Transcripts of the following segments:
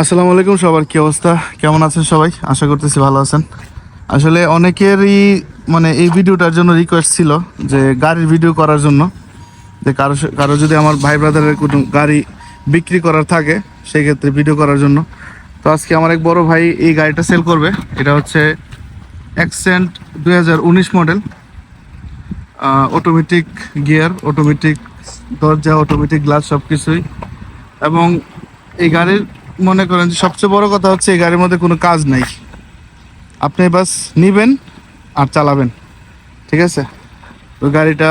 আসসালামু আলাইকুম সবার, কি অবস্থা? কেমন আছেন সবাই? আশা করতেছি ভালো আছেন। আসলে অনেকেরই মানে এই ভিডিওটার জন্য রিকোয়েস্ট ছিল যে গাড়ির ভিডিও করার জন্য। যে কারও কারও যদি আমার ভাই ব্রাদারের কোনো গাড়ি বিক্রি করার থাকে সেই ক্ষেত্রে ভিডিও করার জন্য। তো আজকে আমার এক বড় ভাই এই গাড়িটা সেল করবে। এটা হচ্ছে অ্যাকসেন্ট দুই হাজার উনিশ মডেল অটোমেটিক গিয়ার অটোমেটিক দরজা অটোমেটিক গ্লাস সব কিছুই এবং এই গাড়ির মনে করেন যে সবচেয়ে বড় কথা হচ্ছে এই গাড়ির মধ্যে কোনো কাজ নাই। আপনি বাস নিবেন আর চালাবেন। ঠিক আছে? ওই গাড়িটা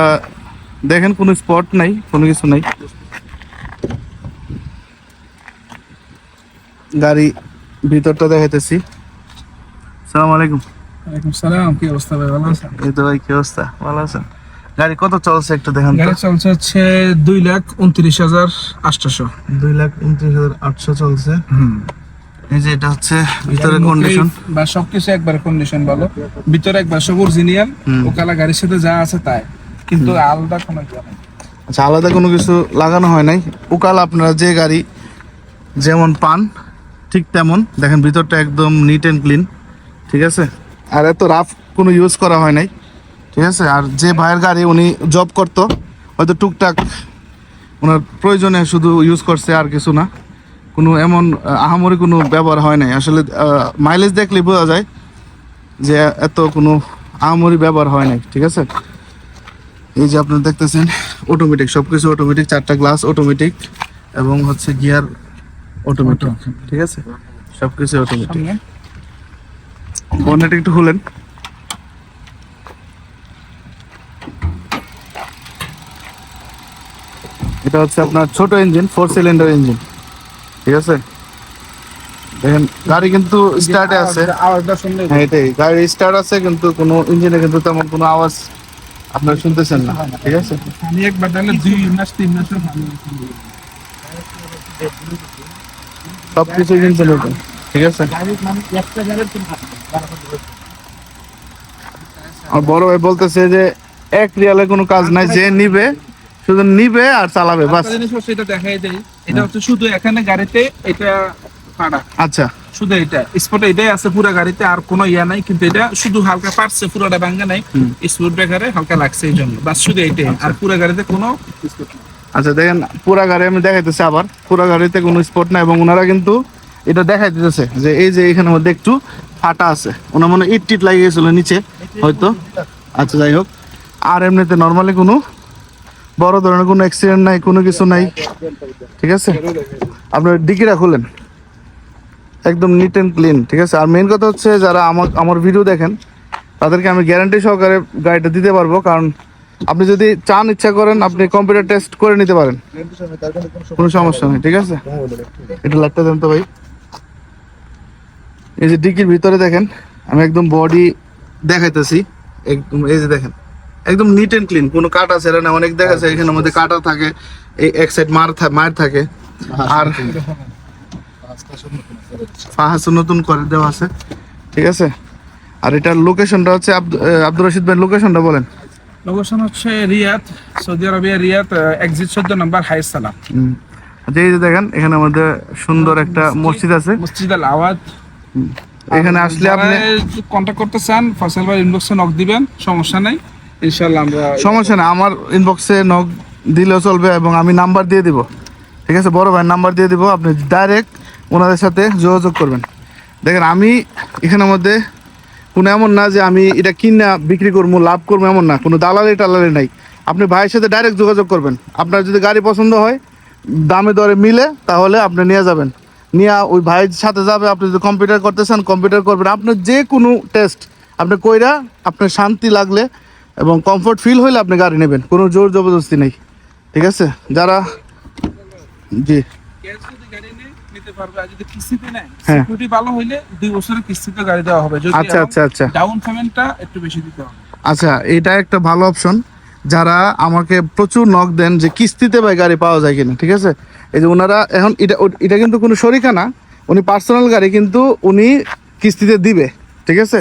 দেখেন কোনো স্পট নাই কোনো কিছু নাই। গাড়ি ভিতরটা দেখাইতেছি। সালাম আলাইকুম। ওয়ালাইকুম সালাম কি অবস্থা ভাই? ভালো আছেন? এই তো ভাই কি অবস্থা? ভালো আছেন? গাড়ি কত চলছে একটু দেখান গাড়ি চলছে হচ্ছে দুই লাখ উনত্রিশ হাজার আটশোশো। দুই লাখ উনত্রিশ হাজার আটশো চলছে। এই যে এটা হচ্ছে ভিতরে কন্ডিশন বা সবকিছু একবার কন্ডিশন ভালো। ভিতরে একবার সব অরিজিনাল হুম। ওকালা গাড়ির সাথে যা আছে তাই। কিন্তু আলাদা কোনো ইয়ে আচ্ছা আলাদা কোনো কিছু লাগানো হয় নাই? উকাল আপনারা যে গাড়ি যেমন পান ঠিক তেমন। দেখেন ভিতরটা একদম নিট অ্যান্ড ক্লিন ঠিক আছে? আর এত রাফ কোনো ইউজ করা হয় নাই। ঠিক আছে? আর যে ভাইয়ের গাড়ি উনি জব করতো হয়তো টুকটাক ওনার প্রয়োজনে শুধু ইউজ করছে আর কিছু না। কোনো এমন আহ, আহামরি কোনো ব্যবহার হয় নাই। আসলে মাইলেজ দেখলে বোঝা যায় যে এত কোনো আহামরি ব্যবহার হয় নাই ঠিক আছে? এই যে আপনারা দেখতেছেন অটোমেটিক সব কিছু অটোমেটিক চারটা গ্লাস অটোমেটিক এবং হচ্ছে গিয়ার অটোমেটিক ঠিক আছে? সব কিছু অটোমেটিক বনেট একটু খুলেন। এটা হচ্ছে আপনার ছোট ইঞ্জিন ফোর সিলিন্ডার ইঞ্জিন ঠিক আছে? দেখেন গাড়ি কিন্তু স্টার্টে আছে। হ্যাঁ এটাই গাড়ি স্টার্ট আছে কিন্তু কোনো ইঞ্জিনে কিন্তু তেমন কোনো আওয়াজ আপনারা শুনতেছেন না ঠিক আছে? আমি একবার তাহলে দুই মাস তিন মাসের সব কিছু কিনতে নতুন ঠিক আছে? আর বড় ভাই বলতেছে যে এক রিয়ালে কোনো কাজ নাই যে নিবে শুধু নিবে আর চালাবে বাস। জিনিস হচ্ছে এটা দেখাই দেই। এটা হচ্ছে শুধু এখানে গাড়িতে এটা ফাড়া আচ্ছা। শুধু এটা। স্পটে এটাই আছে পুরো গাড়িতে আর কোনো ইয়া নাই কিন্তু এটা শুধু হালকা পারছে পুরোটা ভাঙ্গা নাই। স্পিড ব্রেকারে হালকা লাগছে এই জন্য। বাস শুধু এটাই আর পুরো গাড়িতে কোনো আচ্ছা দেখেন পুরা গাড়ি আমি দেখাইতেছি আবার। পুরা গাড়িতে কোনো স্পট নাই এবং ওনারা কিন্তু এটা দেখাই দিতেছে যে এই যে এখানের মধ্যে একটু ফাটা আছে। ওনার মনে ইট টিট লাগিয়ে গেছিল নিচে হয়তো। আচ্ছা যাই হোক। আর এমনিতে নর্মালি কোনো বড় ধরনের কোনো অ্যাক্সিডেন্ট নাই, কোনো কিছু নাই। ঠিক আছে? আপনার ডিকিটা খুলেন। একদম নিট অ্যান্ড ক্লিন ঠিক আছে? আর মেন কথা হচ্ছে যারা আমার আমার ভিডিও দেখেন, তাদেরকে আমি গ্যারান্টি সহকারে গাড়িটা দিতে পারব, কারণ আপনি যদি চান ইচ্ছা করেন, আপনি কম্পিউটার টেস্ট করে নিতে পারেন। কোনো সমস্যা নেই, ঠিক আছে? এটা লাইটটা দেন তো ভাই। এই যে ডিকির ভিতরে দেখেন, আমি একদম বডি দেখাইতেছি। একদম, এই যে দেখেন। একদম নিট অ্যান্ড ক্লিন কোনো কাটা ছেড়ে না অনেক দেখা যায় এখানের মধ্যে কাটা থাকে এই এক সাইড মার মার থাকে। আর ফাহাস নতুন করে দেওয়া আছে ঠিক আছে? আর এটার লোকেশনটা হচ্ছে আব্দুর রশিদ ভাই লোকেশনটা বলেন। লোকেশন হচ্ছে Riyadh Saudi Arabia Riyadh exit চোদ্দ নম্বর হাই সালাম। আচ্ছা এই যে দেখেন এখানে আমাদের সুন্দর একটা মসজিদ আছে। মসজিদ আল আওয়াজ এখানে আসলে আপনি কন্ট্যাক্ট করতে চান ফসল ভাই ইনবক্সে নক দিবেন সমস্যা নাই। ইনশাল্লাহ সমস্যা না আমার ইনবক্সে নক দিলেও চলবে এবং আমি নাম্বার দিয়ে দিব। ঠিক আছে? বড় ভাইয়ের নাম্বার দিয়ে দিব, আপনি ডাইরেক্ট ওনাদের সাথে যোগাযোগ করবেন। দেখেন, আমি এখানের মধ্যে কোনো এমন না যে আমি এটা কিনা বিক্রি করব, লাভ করব এমন না, কোনো দালালি টালালি নাই। আপনি ভাইয়ের সাথে ডাইরেক্ট যোগাযোগ করবেন। আপনার যদি গাড়ি পছন্দ হয়, দামে দরে মিলে, তাহলে আপনি নিয়ে যাবেন। নিয়ে ওই ভাইয়ের সাথে যাবে, আপনি যদি কম্পিউটার করতে চান কম্পিউটার করবেন। আপনার যে কোনো টেস্ট আপনি কইরা আপনার শান্তি লাগলে এবং কমফোর্ট ফিল হইলে আপনি গাড়ি নেবেন, কোনো জোর জবরদস্তি নেই, ঠিক আছে? যারা জি। হ্যাঁ। আচ্ছা আচ্ছা আচ্ছা। আচ্ছা এটা একটা ভালো অপশন যারা আমাকে প্রচুর দেন যে কিস্তিতে গাড়ি পাওয়া যায় কিনা, ঠিক আছে? এই যে ওনারা এখন এটা এটা কিন্তু কোনো উনি পার্সোনাল গাড়ি কিন্তু উনি কিস্তিতে দিবে, ঠিক আছে?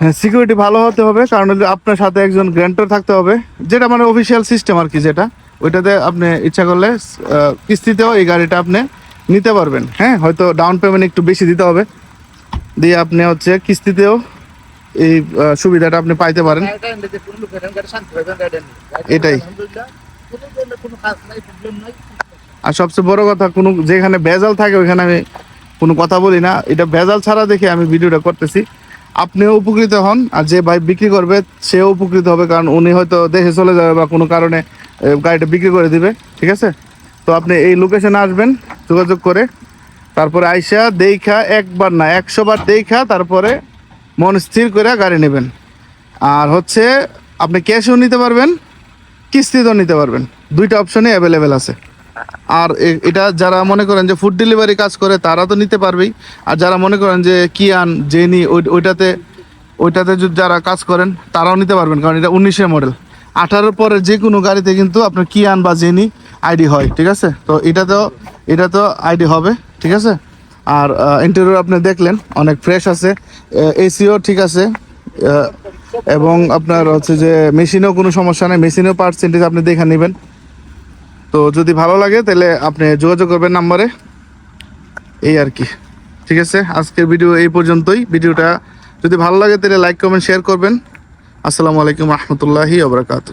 হয় সিকিউরিটি ভালো হতে হবে, কারণ আপনার সাথে একজন গ্র্যান্টার থাকতে হবে। যেটা মানে অফিসিয়াল সিস্টেম আর কি যেটা, ওইটাতে আপনি ইচ্ছা করলে কিস্তিতেও এই গাড়িটা আপনি নিতে পারবেন। হ্যাঁ হয়তো ডাউন পেমেন্ট একটু বেশি দিতে হবে। দিয়ে আপনি হচ্ছে কিস্তিতেও এই সুবিধাটা আপনি পাইতে পারেন। এটাই। আর সবচেয়ে বড় কথা, কোনো যেখানে ভেজাল থাকে, ওইখানে আমি কোনো কথা বলি না। এটা ভেজাল ছাড়া দেখে আমি ভিডিওটা করতেছি। আপনিও উপকৃত হন আর যে ভাই বিক্রি করবে, সেও উপকৃত হবে, কারণ উনি হয়তো দেশে চলে যাবে বা কোনো কারণে গাড়িটা বিক্রি করে দিবে, ঠিক আছে? তো আপনি এই লোকেশনে আসবেন, যোগাযোগ করে, তারপরে আইসা দেখা একবার না, একশো বার দেখা, তারপরে মন স্থির করে গাড়ি নেবেন। আর হচ্ছে, আপনি ক্যাশও নিতে পারবেন কিস্তিতেও নিতে পারবেন, দুইটা অপশনই অ্যাভেলেবেল আছে। আর এটা যারা মনে করেন যে ফুড ডেলিভারি কাজ করে, তারা তো নিতে পারবেই। আর যারা মনে করেন যে কিয়ান জেনি ওই- ওইটাতে ওইটাতে যারা কাজ করেন, তারাও নিতে পারবেন, কারণ এটা উনিশের মডেল আঠারোর পরে যে কোনো গাড়িতে কিন্তু আপনার কিয়ান বা জেনি আইডি হয়, ঠিক আছে? তো এটা তো এটা তো আইডি হবে, ঠিক আছে? আর ইন্টারভিউ আপনি দেখলেন, অনেক ফ্রেশ আছে। এসিও ঠিক আছে। এবং আপনার হচ্ছে যে মেশিনেও কোনো সমস্যা নেই। মেশিনেও পার্সেন্টেজ আপনি দেখে নেবেন। তো যদি ভালো লাগে, তাহলে আপনি যোগাযোগ করবেন নাম্বারে। এই আর কি। ঠিক আছে? আজকের ভিডিও এই পর্যন্তই। ভিডিওটা যদি ভালো লাগে, তাহলে লাইক কমেন্ট শেয়ার করবেন। আসসালামু আলাইকুম রহমতুল্লাহি আবরাকাতু